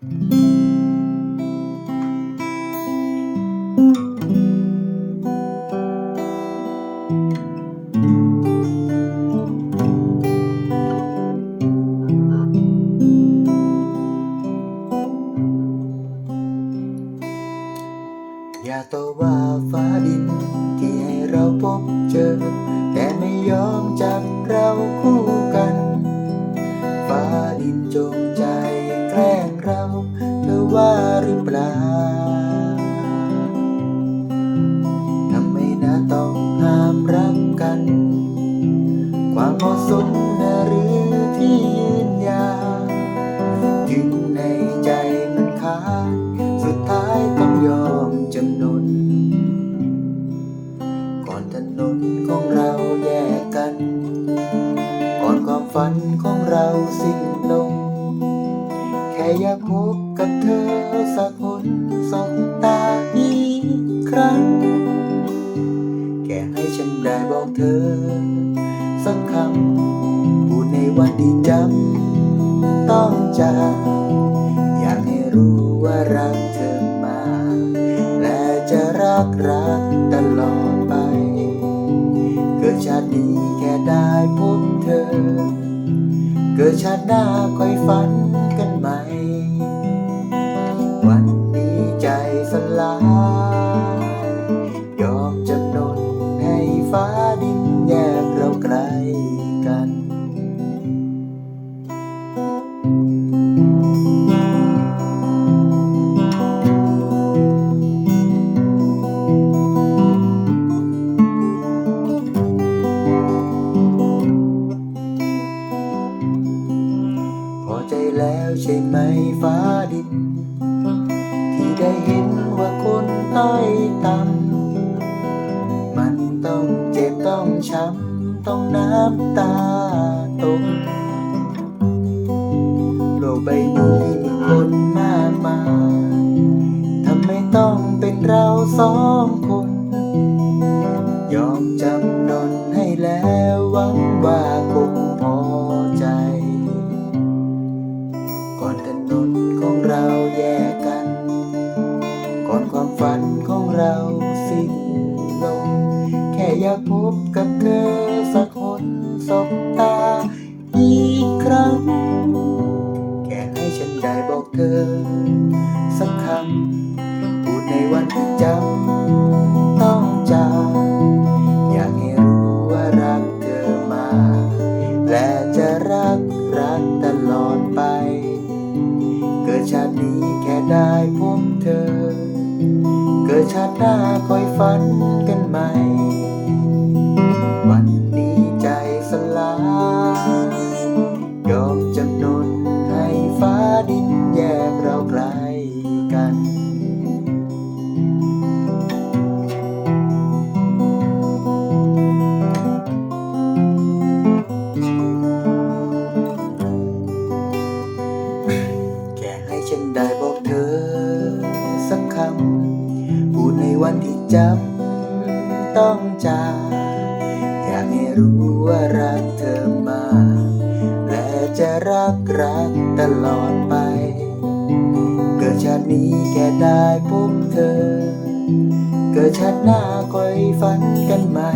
อย่าต่อว่าฟ้าดินที่ให้เราพบเจอ ทำไมนะต้องห้ามรักกัน ความเหมาะสมนะหรือที่ยืนยาวถึงในใจมันขาดสุดท้ายต้องยอมจำนน ก่อนถนนของเราแยกกัน ก่อนความฝันของเราสิ้นลง อยากพบกับเธอสักคนสองตาอีกครั้ง แค่ให้ฉันได้บอกเธอ สักคำพูดในวันที่จำต้องจากอยากให้รู้ว่ารักเธอมา และจะรักรักตลอดไป เกิดชาตินี้แค่ได้พบเธอ เกิดชาติหน้าค่อยฝัน วันนี้ใจสลาย ยอมจำนนให้ฟ้าดินแยกเราไกลกันพอใจแล้วใช่ไหมฟ้าดิน ได้เห็นว่าคนต้อยต่ำมันต้องเจ็บต้องช้ำต้องน้ำตาตกโลกใบนี้มีคนมากมายทำไมต้องเป็นเราสองคน ยอมจำนนให้แล้วหวังว่าคงพอใจ ก่อนถนนของเราแย สบตาอีกครั้ง แค่ให้ฉันได้บอกเธอ สักคำพูดในวันที่จำต้องจาอยากให้รู้ว่ารักเธอมา และจะรักรักตลอดไป เกิดชาตินี้แค่ได้พบเธอ เกิดชาติหน้าคอยฝันกันใหม่ วันที่จำต้องจากอยากให้รู้ว่ารักเธอมากและจะรักรักตลอดไป เกิดชาตินี้แค่ได้พบเธอ เกิดชาติหน้าคอยฝันกันใหม่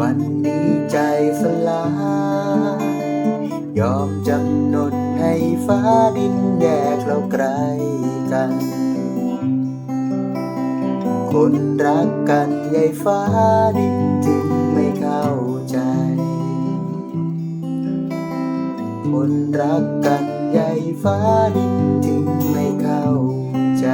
วันนี้ใจสลายยอมจำนนให้ฟ้าดินแยกเราไกลกัน คนรักกันใหญ่ฟ้าดินจึงไม่เข้าใจ คนรักกันใหญ่ฟ้าดินจึงไม่เข้าใจ